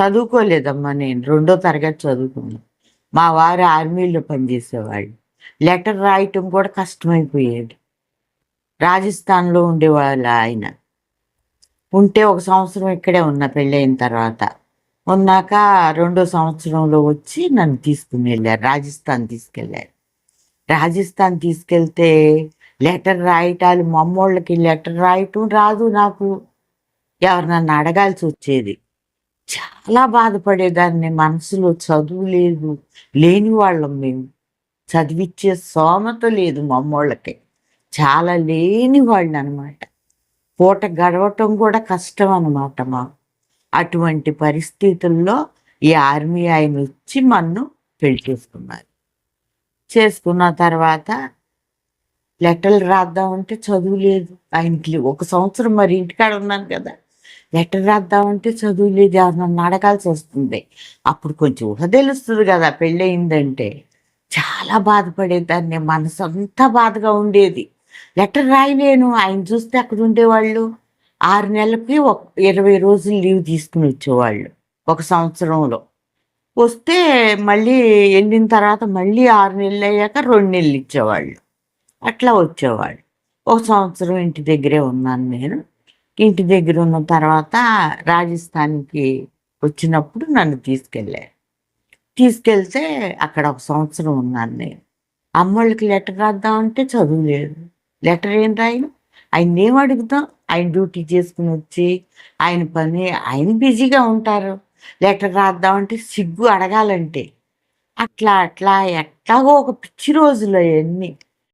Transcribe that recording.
చదువుకోలేదమ్మా నేను. రెండో తరగతి చదువుకున్నాను. మా వారు ఆర్మీలో పనిచేసేవాళ్ళు. లెటర్ రాయటం కూడా కష్టమైపోయేది. రాజస్థాన్లో ఉండేవాళ్ళు ఆయన. ఉంటే ఒక సంవత్సరం ఇక్కడే ఉన్న పెళ్ళైన తర్వాత. ఉన్నాక రెండో సంవత్సరంలో వచ్చి నన్ను తీసుకుని వెళ్ళారు రాజస్థాన్ తీసుకెళ్ళారు. రాజస్థాన్ తీసుకెళ్తే లెటర్ రాయటాలు మమ్మోళ్ళకి లెటర్ రాయటం రాదు నాకు. ఎవరు నన్ను అడగాల్సి వచ్చేది. చాలా బాధపడేదాన్ని. మనసులో చదువు లేదు. లేని వాళ్ళం మేము. చదివిచ్చే సోమత లేదు మమ్మోళ్ళకి. చాలా లేని వాళ్ళు అనమాట పూట గడవటం కూడా కష్టం అనమాట మాకు. అటువంటి పరిస్థితుల్లో ఈ ఆర్మీ ఆయన వచ్చి మన్ను పెళ్ళి చేసుకున్నారు. చేసుకున్న తర్వాత లెటర్లు రాద్దామంటే చదువు లేదు. ఆయనకి ఒక సంవత్సరం మరి ఇంటికాడ ఉన్నాను కదా. లెటర్ రాద్దామంటే చదువు లేదు ఎవరు నన్ను అడగాల్సి వస్తుంది. అప్పుడు కొంచెం ఊహ తెలుస్తుంది కదా పెళ్ళయిందంటే. చాలా బాధపడేదాన్ని మనసు అంతా బాధగా ఉండేది. లెటర్ రాయలేను ఆయన చూస్తే అక్కడ ఉండేవాళ్ళు. ఆరు నెలలకి ఒక ఇరవై రోజులు లీవ్ తీసుకుని వచ్చేవాళ్ళు ఒక సంవత్సరంలో. వస్తే మళ్ళీ వెళ్ళిన తర్వాత మళ్ళీ ఆరు నెలలు అయ్యాక రెండు నెలలు ఇచ్చేవాళ్ళు. అట్లా వచ్చేవాళ్ళు. ఒక సంవత్సరం ఇంటి దగ్గరే ఉన్నాను నేను. ఇంటి దగ్గర ఉన్న తర్వాత రాజస్థాన్కి వచ్చినప్పుడు నన్ను తీసుకెళ్ళారు. తీసుకెళ్తే అక్కడ ఒక సంవత్సరం ఉన్నాను నేను. అమ్మోళ్ళకి లెటర్ రాద్దామంటే చదువు లేదు. లెటర్ ఏం రాయను? ఆయన ఏం అడుగుతాం? ఆయన డ్యూటీ చేసుకుని వచ్చి ఆయన పని ఆయన బిజీగా ఉంటారు. లెటర్ రాద్దామంటే సిగ్గు అడగాలంటే. అట్లా అట్లా ఎట్లాగో ఒక పిచ్చి రోజులు అవన్నీ.